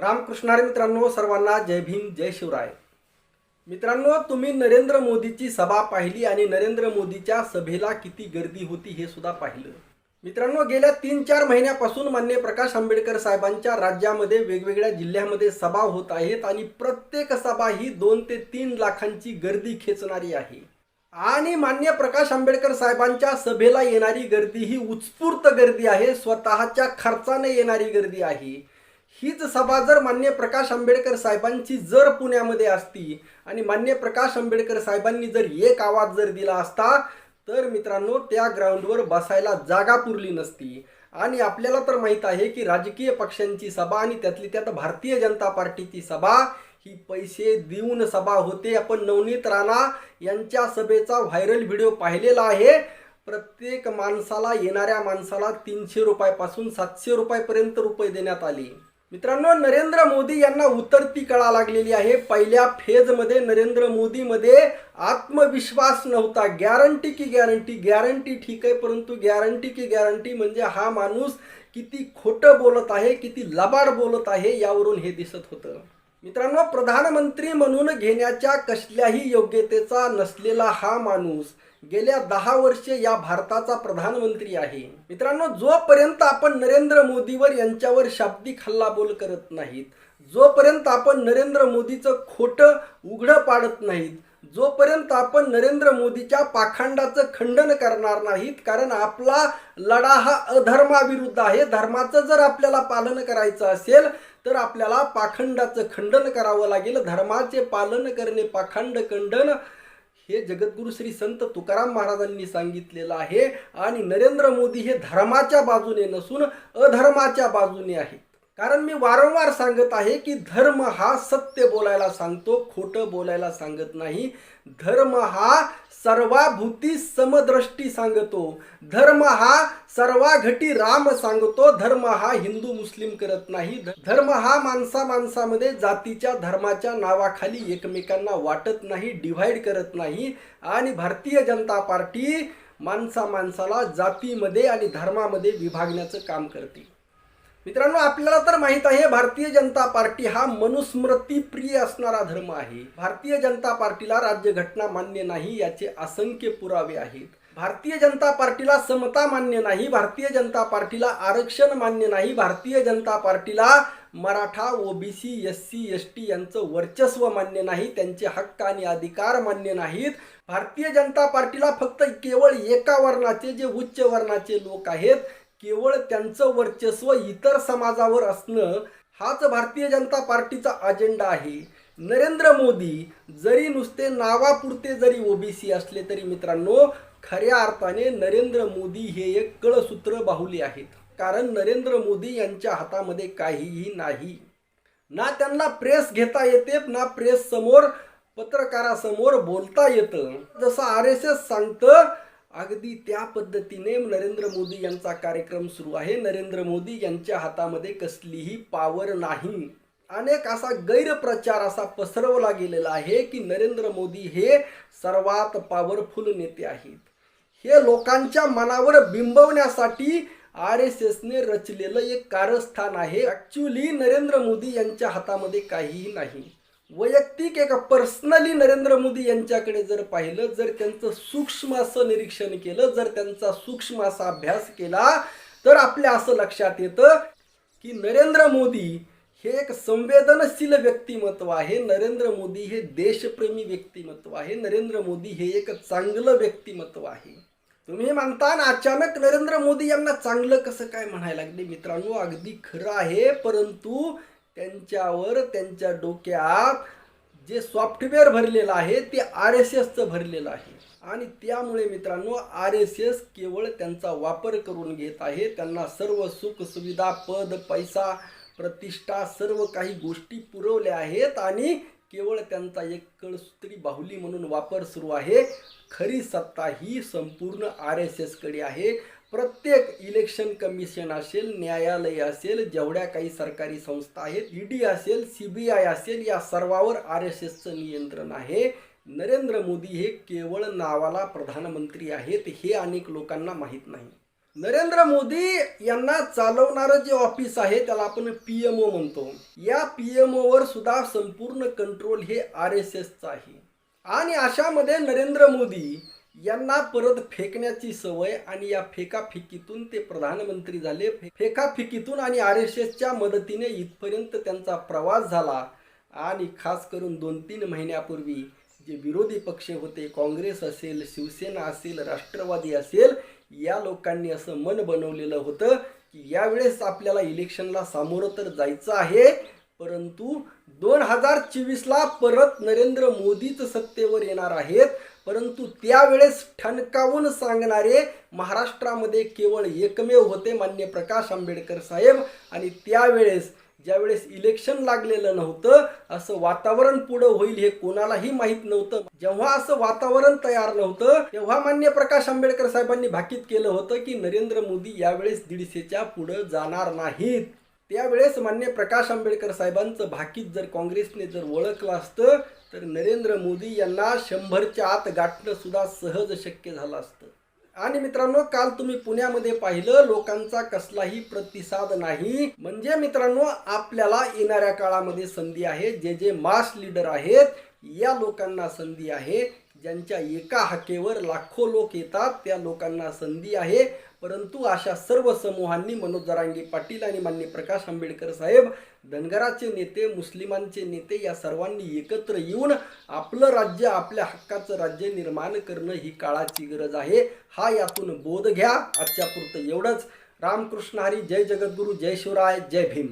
रामकृष्णारे मित्रांनो सर्वांना जय भीम जय शिवराय. मित्रांनो तुम्ही नरेंद्र मोदीची सभा पाहिली आणि नरेंद्र मोदीच्या सभेला किती गर्दी होती हे सुद्धा पाहिलं. मित्रांनो गेल्या तीन चार महिन्यापासून मान्य प्रकाश आंबेडकर साहेबांच्या राज्यामध्ये वेगवेगळ्या जिल्ह्यामध्ये सभा होत आहेत आणि प्रत्येक सभा ही दोन ते तीन लाखांची गर्दी खेचणारी आहे. आणि मान्य प्रकाश आंबेडकर साहेबांच्या सभेला येणारी गर्दी ही उत्स्फूर्त गर्दी आहे स्वतःच्या खर्चाने येणारी गर्दी आहे. हीच सभा जर मान्य प्रकाश आंबेडकर साहेबांची जर पुण्यामध्ये असती आणि मान्य प्रकाश आंबेडकर साहेबांनी जर एक आवाज जर दिला असता तर मित्रांनो त्या ग्राउंडवर बसायला जागा पुरली नसती. आणि आपल्याला तर माहीत आहे की राजकीय पक्षांची सभा आणि त्यातली त्यात भारतीय जनता पार्टीची सभा ही पैसे देऊन सभा होते. आपण नवनीत राणा यांच्या सभेचा व्हायरल व्हिडिओ पाहिलेला आहे. प्रत्येक माणसाला येणाऱ्या माणसाला तीनशे रुपयापासून सातशे रुपयापर्यंत रुपये देण्यात आले. मित्रांनो नरेंद्र मोदी यांना उतरती कळा लागलेली आहे. पहिल्या फेजमध्ये नरेंद्र मोदीमध्ये आत्मविश्वास नव्हता. गॅरंटी की गॅरंटी गॅरंटी ठीक आहे परंतु गॅरंटी की गॅरंटी म्हणजे हा माणूस किती खोटं बोलत आहे किती लबाड बोलत आहे यावरून हे दिसत होतं. मित्रांनो प्रधानमंत्री म्हणून घेण्याच्या कसल्याही योग्यतेचा नसलेला हा माणूस गेल्या दहा वर्षे या भारताचा प्रधानमंत्री आहे. मित्रांनो जोपर्यंत आपण नरेंद्र मोदीवर यांच्यावर शाब्दिक हल्लाबोल करत नाहीत जोपर्यंत आपण नरेंद्र मोदीचं खोटं उघडं पाडत नाहीत जोपर्यंत आपण नरेंद्र मोदीच्या पाखंडाचं खंडन करणार नाहीत कारण आपला लढा हा अधर्माविरुद्ध आहे धर्माचं जर आपल्याला पालन करायचं असेल तर आपल्याला पाखंडाचं खंडन करावं लागेल. धर्माचे पालन करणे पाखंड खंडन हे जगद्गुरु श्री संत तुकाराम महाराजांनी सांगितलेलं आहे. आणि नरेंद्र मोदी हे धर्माच्या बाजूने नसून अधर्माच्या बाजूने आहे. कारण मी वारंवार सांगत आहे की धर्म हा सत्य बोलायला सांगतो खोटं बोलायला सांगत नाही. धर्म हा सर्वाभूती समदृष्टी सांगतो. धर्म हा सर्वाघटी राम सांगतो. धर्म हा हिंदू मुस्लिम करत नाही. धर्म हा माणसा माणसामध्ये जातीच्या धर्माच्या नावाखाली एकमेकांना वाटत नाही डिव्हाइड करत नाही. आणि भारतीय जनता पार्टी माणसा माणसाला जातीमध्ये आणि धर्मामध्ये विभागण्याचं काम करते. मित्रांनो आपल्याला तर माहीत आहे भारतीय जनता पार्टी हा मनुस्मृती प्रिय असणारा धर्म आहे. भारतीय जनता पार्टीला राज्यघटना मान्य नाही याचे असंख्य पुरावे आहेत. भारतीय जनता पार्टीला समता मान्य नाही भारतीय जनता पार्टीला आरक्षण मान्य नाही भारतीय जनता पार्टीला Maratha OBC S C S T यांचं वर्चस्व मान्य नाही त्यांचे हक्क आणि अधिकार मान्य नाहीत. भारतीय जनता पार्टीला फक्त केवळ एका वर्णाचे जे उच्च वर्णाचे लोक आहेत केवळ त्यांचं वर्चस्व इतर समाजावर असणं हाच भारतीय जनता पार्टीचा अजेंडा आहे. नरेंद्र मोदी जरी नुसते नावापुरते जरी ओबीसी असले तरी मित्रांनो खऱ्या अर्थाने नरेंद्र मोदी हे एक कळसूत्र बाहुले आहेत. कारण नरेंद्र मोदी यांच्या हातामध्ये काहीही नाही. ना त्यांना प्रेस घेता येते ना प्रेस समोर पत्रकारासमोर बोलता येतं. जसं आर एस एस सांगतं अगदी त्या पद्धतीने नरेंद्र मोदी यांचा कार्यक्रम सुरू आहे. नरेंद्र मोदी यांच्या हातामध्ये कसलीही पावर नाही. अनेक असा गैरप्रचार असा पसरवला गेलेला आहे की नरेंद्र मोदी हे सर्वात पॉवरफुल नेते आहेत. हे लोकांच्या मनावर बिंबवण्यासाठी आर एस एसने रचलेलं एक कारस्थान आहे. ॲक्च्युली नरेंद्र मोदी यांच्या हातामध्ये काहीही नाही. वैयक्तिक एका पर्सनली नरेंद्र मोदी यांच्याकडे जर पाहिलं जर त्यांचं सूक्ष्म असं निरीक्षण केलं जर त्यांचा सूक्ष्म असा अभ्यास केला तर आपल्या असं लक्षात येतं की नरेंद्र मोदी हे एक संवेदनशील व्यक्तिमत्व आहे. नरेंद्र मोदी हे देशप्रेमी व्यक्तिमत्व आहे. नरेंद्र मोदी हे एक चांगलं व्यक्तिमत्व आहे. तुम्ही म्हणता ना अचानक नरेंद्र मोदी यांना चांगलं कसं काय म्हणायला लागले? मित्रांनो अगदी खरं आहे परंतु त्यांच्यावर त्यांच्या डोक्यात जे सॉफ्टवेअर भरलेलं आहे ते आर एस एसचं भरलेलं आहे. आणि त्यामुळे मित्रांनो आर एस एस केवळ त्यांचा वापर करून घेत आहे. त्यांना सर्व सुख सुविधा पद पैसा प्रतिष्ठा सर्व काही गोष्टी पुरवल्या आहेत. आणि केवळ त्यांचा एक कळसूत्री बाहुली म्हणून वापर सुरू आहे. खरी सत्ता ही संपूर्ण आर एस एसकडे आहे. प्रत्येक इलेक्शन कमिशन असेल न्यायालय असेल जेवढ्या काही सरकारी संस्था आहेत ईडी असेल सी बी आय असेल या सर्वावर आर एस एसचं नियंत्रण आहे. नरेंद्र मोदी हे केवळ नावाला प्रधानमंत्री आहेत हे अनेक लोकांना माहीत नाही. नरेंद्र मोदी यांना चालवणारं जे ऑफिस आहे त्याला आपण पी एम ओ म्हणतो. या पी एम ओवर सुद्धा संपूर्ण कंट्रोल हे आर एस एसचं आहे. आणि अशामध्ये नरेंद्र मोदी यांना परत फेकण्याची सवय आणि या फेकाफेकीतून ते प्रधानमंत्री झाले. फेकाफेकीतून आणि आर एस एसच्या मदतीने इथपर्यंत त्यांचा प्रवास झाला. आणि खास करून दोन तीन महिन्यापूर्वी जे विरोधी पक्ष होते काँग्रेस असेल शिवसेना असेल राष्ट्रवादी असेल या लोकांनी असं मन बनवलेलं होतं की यावेळेस आपल्याला इलेक्शनला सामोरं तर जायचं आहे परंतु दोन हजार चोवीसला परत नरेंद्र मोदीच सत्तेवर येणार आहेत. परंतु त्यावेळेस ठणकावून सांगणारे महाराष्ट्रामध्ये केवळ एकमेव होते मान्य प्रकाश आंबेडकर साहेब. आणि त्यावेळेस ज्यावेळेस इलेक्शन लागलेलं नव्हतं असं वातावरण पुढं होईल हे कोणालाही माहीत नव्हतं. जेव्हा असं वातावरण तयार नव्हतं तेव्हा मान्य प्रकाश आंबेडकर साहेबांनी भाकीत केलं होतं की नरेंद्र मोदी यावेळेस दीडशेच्या पुढं जाणार नाहीत. त्यावेळेस मान्य प्रकाश आंबेडकर साहेबांचं भाकीत जर काँग्रेसने जर ओळखलं असतं तर नरेंद्र मोदी यांना शंभरच्या आत गाठणं सुद्धा सहज शक्य झालं असतं. आणि मित्रांनो काल तुम्ही पुण्यामध्ये पाहिलं लोकांचा कसलाही प्रतिसाद नाही. म्हणजे मित्रांनो आपल्याला येणाऱ्या काळामध्ये संधी आहे. जे जे मास लीडर आहेत या लोकांना संधी आहे. ज्यांच्या एका हाकेवर लाखो लोक येतात त्या लोकांना संधी आहे. परंतु अशा सर्व समूहांनी मनोज जरांगे पाटील आणि मान्य प्रकाश आंबेडकर साहेब धनगराचे नेते मुस्लिमांचे नेते या सर्वांनी एकत्र येऊन आपलं राज्य आपल्या हक्काचं राज्य निर्माण करणं ही काळाची गरज आहे. हा यातून बोध घ्या. आजच्या पुरतं एवढंच. रामकृष्ण हरी जय जगद्गुरू जय शिवराय जय भीम.